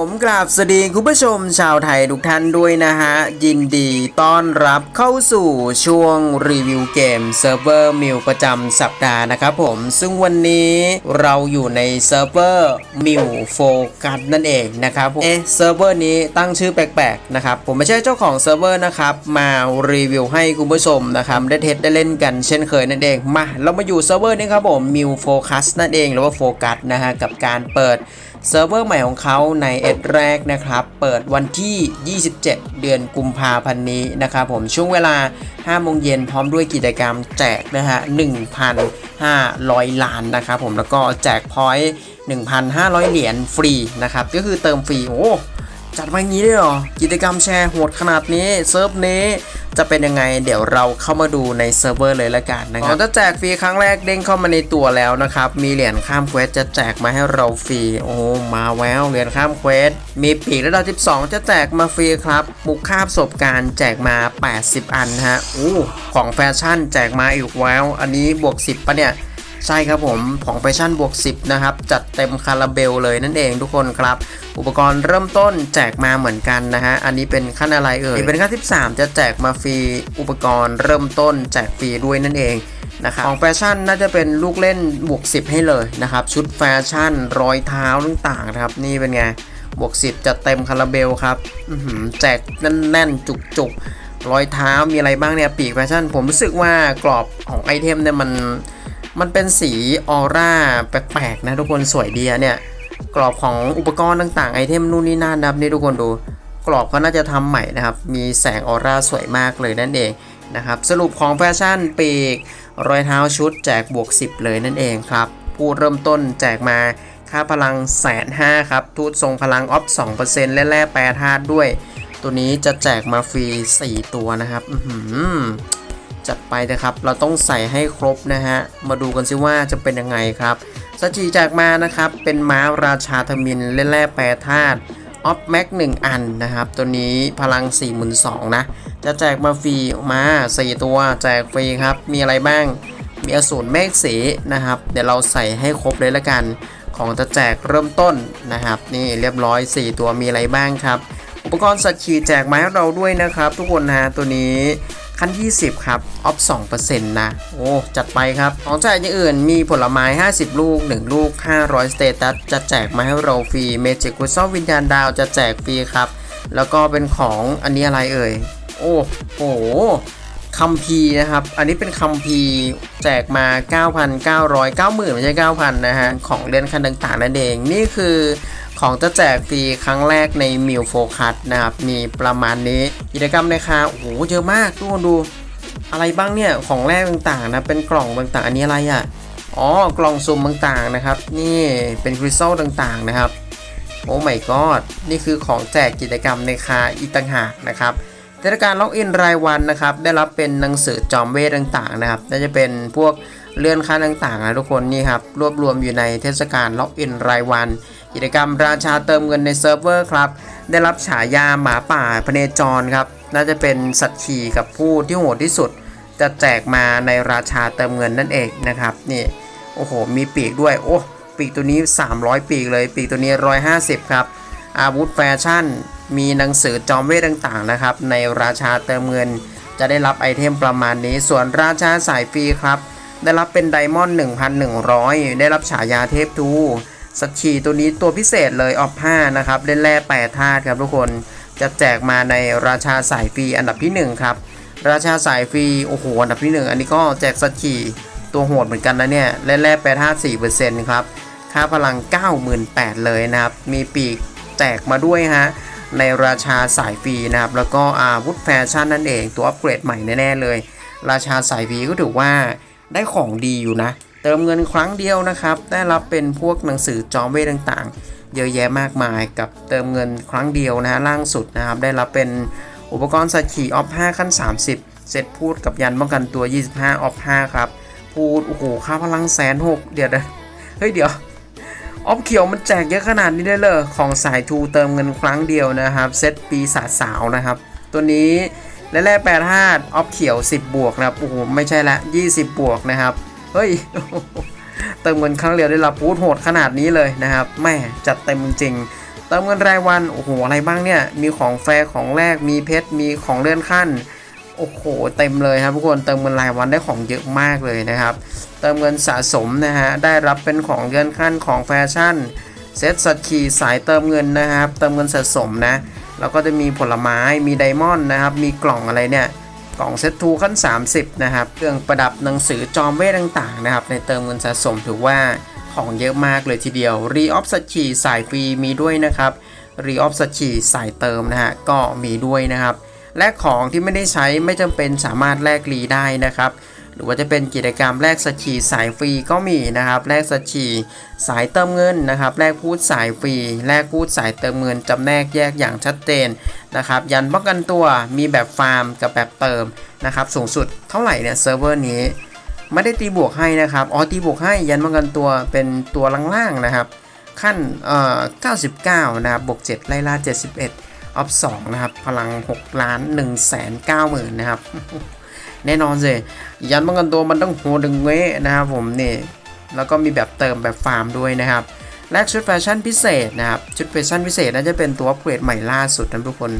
ผมกราบสวัสดีคุณผู้ชมชาวไทยทุกท่านด้วยนะฮะ ยินดีต้อนรับเข้าสู่ช่วงรีวิวเกมเซิร์ฟเวอร์มิวประจำสัปดาห์นะครับผมซึ่งวันนี้เราอยู่ในเซิร์ฟเวอร์มิวโฟกัสนั่นเองนะครับผมเอ๊ะเซิร์ฟเวอร์นี้ตั้งชื่อแปลกๆนะครับผมไม่ใช่เจ้าของเซิร์ฟเวอร์นะครับมารีวิวให้คุณผู้ชมนะครับได้เทสได้เล่นกันเช่นเคยนั่นเองมาเรามาอยู่เซิร์ฟเวอร์นี้ครับผมมิวโฟกัสนั่นเองหรือว่าโฟกัสนะฮะกับการเปิด เซิร์ฟเวอร์ใหม่ของเขาในเอ็ดแรกนะครับ เปิดวันที่ 27 เดือนกุมภาพันธ์นี้นะครับผมช่วงเวลา 5 โมงเย็นพร้อมด้วยกิจกรรมแจกนะฮะ 1,500 ล้านนะครับผมแล้วก็แจกพอยต์1,500 เหรียญฟรีนะครับ ก็คือเติมฟรี โอ้ จัดมาอย่างนี้เลยเหรอ กิจกรรมแชร์โหดขนาดนี้เซิร์ฟนี้จะเป็นยังไง เดี๋ยวเราเข้ามาดูในเซิร์ฟเวอร์เลยละกันนะครับจะแจกฟรีครั้งแรกเด้งเข้ามาในตัวแล้วนะครับ มีเหรียญข้ามเควสจะแจกมาให้เราฟรี โอ้มาแววเหรียญข้ามเควส มีปีกระดับ 12 จะแจกมาฟรีครับบุกคาบประสบการณ์แจกมา 80 อันฮะอู้ของแฟชั่นแจกมาอีกแววอันนี้บวก 10ปะเนี่ย ใช่ครับผมของแฟชั่นบวก 10 นะครับ จัดเต็มคาราเบลเลยนั่นเองทุกคนครับ อุปกรณ์เริ่มต้นแจกมาเหมือนกันนะฮะ อันนี้เป็นขั้นอะไรเอ่ย เป็นขั้นที่3จะแจกมาฟรี อุปกรณ์เริ่มต้นแจกฟรีด้วยนั่นเองนะครับของแฟชั่นน่าจะเป็นลูกเล่นบวก 10 ให้เลยนะครับ ชุดแฟชั่นรอยเท้าต่างๆนะครับ นี่เป็นไงบวก 10จัดเต็มคาราเบลครับอื้อหือแจกแน่นๆ จุกๆรอยเท้ามีอะไรบ้างเนี่ยปีกแฟชั่น ผมรู้สึกว่ากรอบของไอเทมเนี่ยมัน มันเป็นสีออร่าแปลกๆนะทุกคนสวยดีเนี่ยกรอบของอุปกรณ์ต่างๆไอเทมนู่นนี่นั่นนะครับนี่ทุกคนดูกรอบเขาน่าจะทำใหม่นะครับ มีแสงออร่าสวยมากเลยนั่นเองนะครับสรุปของแฟชั่นปีกรอยเท้าชุดแจกบวก 10 เลยนั่นเองครับผู้เริ่มต้นแจกมาค่าพลังแสนห้าครับ ทูตทรงพลังออฟ2%และแร่แปรธาตุด้วย ตัวนี้จะแจกมาฟรี 4 ตัวนะครับ อื จัดไปนะครับ เราต้องใส่ให้ครบนะฮะ มาดูกันซิว่าจะเป็นยังไงครับสจีจากมานะครับ เป็นม้าราชาธมินเล่นแร่แปรธาตุออฟแม็กหนึ่งอันนะครับ ตัวนี้พลัง 4 2 0 0 0นะ จะแจกมาฟรีมา4 ตัวแจกฟรีครับ มีอะไรบ้าง มีอสูรเมฆสีนะครับ เดี๋ยวเราใส่ให้ครบเลยละกัน ของจะแจกเริ่มต้นนะครับ นี่เรียบร้อย 4 ตัวมีอะไรบ้างครับ อุปกรณ์สัตว์ขี่แจกมาให้เราด้วยนะครับ ทุกคนนะตัวนี้ ขั้น20ครับ ออฟ2%นะ โอ้ จัดไปครับ ของแจกอย่างอื่นมีผลไม้ 50 ลูก 1 ลูก 500 สเตตัส จะแจกมาให้เราฟรี เมจิกคุซอวิญญาณดาวจะแจกฟรีครับ แล้วก็เป็นของอันนี้อะไรเอ่ย โอ้โหคัมภีนะครับ อันนี้เป็นคัมภีแจกมา 9,900 90,000 ไม่ใช่ 9,000 นะฮะ ของเล่นคันต่างๆนั่นเอง นี่คือ ของจะแจกฟรีครั้งแรกในมิวโฟคัสนะครับ มีประมาณนี้กิจกรรมในคาโอ้โหเยอะมากทุกคนดู อะไรบ้างเนี่ย ของแรกต่างๆนะ เป็นกล่องต่างๆ อันนี้อะไรอะ่ะ อ๋อ กล่องซุ่มต่างๆนะครับ นี่เป็นคริสตัลต่างๆนะครับ โอ้ my god นี่คือของแจกกิจกรรมในคาอีกต่างหากนะครับเทศกาลล็อกอินรายวันนะครับ ได้รับเป็นหนังสือจอมเวทต่างๆนะครับ น่าจะเป็นพวกเลื่อนขั้นต่างๆนะทุกคนนี่ครับ รวบรวมอยู่ในเทศกาลล็อกอินรายวัน กิจกรรมราชาเติมเงินในเซิร์ฟเวอร์ครับได้รับฉายาหมาป่าพเนจรครับน่าจะเป็นสัตว์ขี่กับผู้ที่โหดที่สุด จะแจกมาในราชาเติมเงินนั่นเองนะครับนี่โอ้โหมีปีกด้วยโอ้ปีกตัวนี้ 300 ปีกเลย ปีกตัวนี้ 150 ครับ อาวุธแฟชั่นมีหนังสือจอมเวทต่างๆนะครับ ในราชาเติมเงิน จะได้รับไอเทมประมาณนี้ ส่วนราชาสายฟรีครับ ได้รับเป็นไดมอนด์1,100 ได้รับฉายาเทพทู สัตว์ฉีตัวนี้ตัวพิเศษเลยออฟ5นะครับ เล่นแร่แปรธาตุครับทุกคนจะแจกมาในราชาสายฟรีอันดับที่ 1 ครับ ราชาสายฟรีโอ้โหอันดับที่ 1 อันนี้ก็แจกสัตว์ฉีตัวโหดเหมือนกันนะเนี่ยเล่นแร่แปรธาตุ4%ครับค่าพลัง 98,000เลยนะครับ มีปีกแจกมาด้วยฮะในราชาสายฟรีนะครับ แล้วก็อาวุธแฟชั่นนั่นเองตัวอัปเกรดใหม่แน่ๆเลย ราชาสายฟรีก็ถือว่าได้ของดีอยู่นะ เติมเงินครั้งเดียวนะครับ ได้รับเป็นพวกหนังสือจอมเวทต่างๆ เยอะแยะมากมายกับเติมเงินครั้งเดียวนะฮะล่างสุดนะครับ ได้รับเป็นอุปกรณ์สัตว์ขี่ออฟ5ขั้น 30 เสร็จพูดกับยันป้องกันตัว 25ออฟ5ครับ พูด โอ้โห ค่าพลังแสนหกเดี๋ยวนะเฮ้ยเดี๋ยวออฟเขียวมันแจกเยอะขนาดนี้ได้เลยของสายทูเติมเงินครั้งเดียวนะครับ เซตปีศาจสาวนะครับ ตัวนี้และแร่แปดธาตุออฟเขียว 10 บวกนะครับโอ้โหไม่ใช่ละ 20 บวกนะครับ เฮ้ยเติมเงินครั้งเดียวได้รับพูดโหดขนาดนี้เลยนะครับแม่จัดเต็มจริงเติมเงินรายวันโอ้โหอะไรบ้างเนี่ยมีของแฟร์ของแลกมีเพชรมีของเลื่อนขั้นโอ้โหเต็มเลยครับทุกคนเติมเงินรายวันได้ของเยอะมากเลยนะครับ เติมเงินสะสมนะฮะได้รับเป็นของเลื่อนขั้นของแฟชั่นเซตสัตคีสายเติมเงินนะครับ เติมเงินสะสมนะแล้วก็จะมีผลไม้มีไดมอนด์นะครับ มีกล่องอะไรเนี่ย กล่องเซตทูขั้น 30 นะครับเครื่องประดับหนังสือจอมเวทต่างๆนะครับในเติมเงินสะสมถือว่าของเยอะมากเลยทีเดียวรีออฟสัชีสายฟรีมีด้วยนะครับรีออฟสัชีสายเติมนะฮะก็มีด้วยนะครับ และของที่ไม่ได้ใช้ไม่จำเป็นสามารถแลกรีได้นะครับ หรือว่าจะเป็นกิจกรรมแลกสชีสายฟรีก็มีนะครับแลกสชีสายเติมเงินนะครับแลกพูดสายฟรีแลกพูดสายเติมเงินจำแนกแยกอย่างชัดเจนนะครับยันป้องกันตัวมีแบบฟาร์มกับแบบเติมนะครับสูงสุดเท่าไหร่เนี่ยเซิร์ฟเวอร์นี้ไม่ได้ตีบวกให้นะครับอ๋อตีบวกให้ยันป้องกันตัวเป็นตัวล่างๆนะครับขั้นเอ่อ99 นะครับ บวก 7 ไล่ล่า 71 ออฟ 2 นะครับ พลัง 6 ล้าน1แสน9หมื่นนะครับ แน่นอนสิยันป้องกันตัวมันต้องโหดึงเว้นะครับผมนี่แล้วก็มีแบบเติมแบบฟาร์มด้วยนะครับแลกชุดแฟชั่นพิเศษนะครับชุดแฟชั่นพิเศษน่าจะเป็นตัวอัปเกรดใหม่ล่าสุดนะทุกคน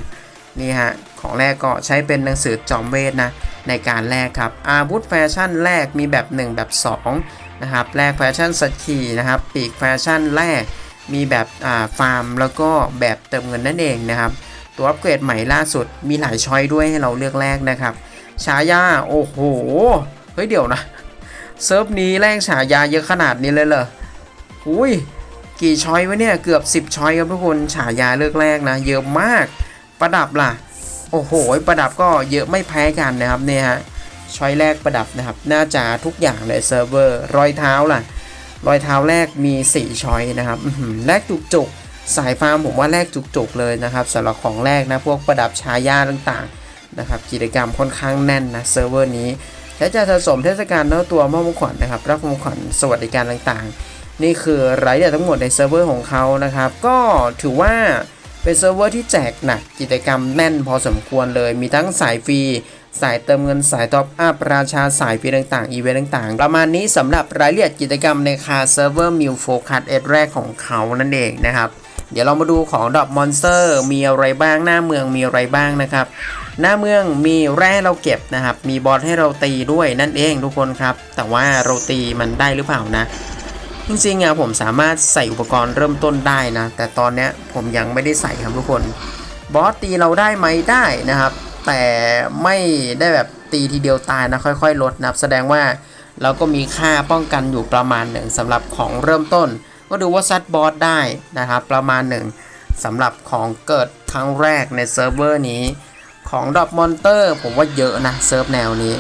นี่ฮะของแรกก็ใช้เป็นหนังสือจอมเวทนะในการแลกครับอาวุธแฟชั่นแรกมีแบบ 1 แบบ 2 นะครับแลกแฟชั่นสกีนะครับปีกแฟชั่นแรกมีแบบอ่าฟาร์มแล้วก็แบบเติมเงินนั่นเองนะครับตัวอัปเกรดใหม่ล่าสุดมีหลายช้อยด้วยให้เราเลือกแลกนะครับ ฉายา โอ้โห เฮ้ยเดี๋ยวนะ เซิร์ฟนี้แลกฉายาเยอะขนาดนี้เลยเหรออุ้ย กี่ช้อยวะเนี่ย เกือบ 10 ช้อยครับทุกคน ฉายาเลือกแรกนะ เยอะมาก ประดับล่ะ โอ้โห ประดับก็เยอะไม่แพ้กันนะครับเนี่ยฮะ ช้อยแรกประดับนะครับ น่าจะทุกอย่างเลยเซิร์ฟเวอร์ รอยเท้าล่ะ รอยเท้าแรกมี 4 ช้อยนะครับแรกจุกจุกสายฟาร์มผมว่าแรกจุกจุกๆเลยนะครับสำหรับของแรกนะพวกประดับฉายาต่างๆ นะครับกิจกรรมค่อนข้างแน่นนะเซิร์ฟเวอร์นี้และจะสะสมเทศกาลเนื้อตัวมอบของขวัญนะครับรับของขวัญสวัสดิการต่างๆ นี่คือรายละเอียดทั้งหมดในเซิร์ฟเวอร์ของเขานะครับ ก็ถือว่าเป็นเซิร์ฟเวอร์ที่แจกหนักกิจกรรมแน่นพอสมควรเลย มีทั้งสายฟรีสายเติมเงินสายท็อปอัพราชาสายฟรีต่างๆ อีเวนต์ต่างๆ ประมาณนี้สำหรับรายละเอียดกิจกรรมในคาเซิร์ฟเวอร์มิวโฟคัสเอแรกของเขานั่นเองนะครับ เดี๋ยวเรามาดูของดอกมอนสเตอร์มีอะไรบ้างหน้าเมืองมีอะไรบ้างนะครับ หน้าเมืองมีแร่เราเก็บนะครับ มีบอสให้เราตีด้วยนั่นเองทุกคนครับ แต่ว่าเราตีมันได้หรือเปล่านะ จริงๆอะผมสามารถใส่อุปกรณ์เริ่มต้นได้นะ แต่ตอนนี้ผมยังไม่ได้ใส่ครับทุกคน บอสตีเราได้ไหมได้นะครับ แต่ไม่ได้แบบตีทีเดียวตายนะค่อย ๆ ลดนะแสดงว่าเราก็มีค่าป้องกันอยู่ประมาณหนึ่งสำหรับของเริ่มต้น ก็ดูว่าซัดบอสได้นะครับ ประมาณหนึ่งสำหรับของเกิดครั้งแรกในเซิร์ฟเวอร์นี้ ของดอกมอนเตอร์ ผมว่าเยอะนะเซิร์ฟแนวนี้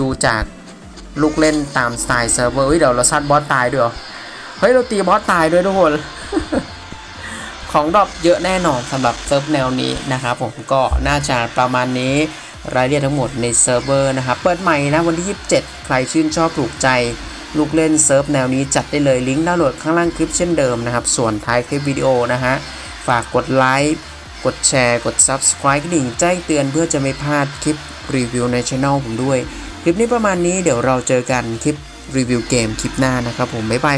ดูจากลูกเล่นตามสไตล์เซิร์ฟเวอร์เฮ้ยเดี๋ยวเราซัดบอสตายด้วยเหรอเฮ้ยเราตีบอสตายด้วยทุกคน ของดรอปเยอะแน่นอนสำหรับเซิร์ฟแนวนี้นะครับผมก็น่าจะประมาณนี้รายละเอียดทั้งหมดในเซิร์ฟเวอร์นะครับ เปิดใหม่นะวันที่ 27 ใครชื่นชอบถูกใจ ลูกเล่นเซิร์ฟแนวนี้จัดได้เลยลิงก์ดาวน์โหลดข้างล่างคลิปเช่นเดิมนะครับ ส่วนท้ายคลิปวิดีโอนะฮะ ฝากกดไลค์ กดแชร์ กด Subscribe กระดิ่งแจ้งเตือนเพื่อจะไม่พลาดคลิปรีวิวในช่องผมด้วย คลิปนี้ประมาณนี้เดี๋ยวเราเจอกันคลิปรีวิวเกมคลิปหน้านะครับผม บ๊ายบาย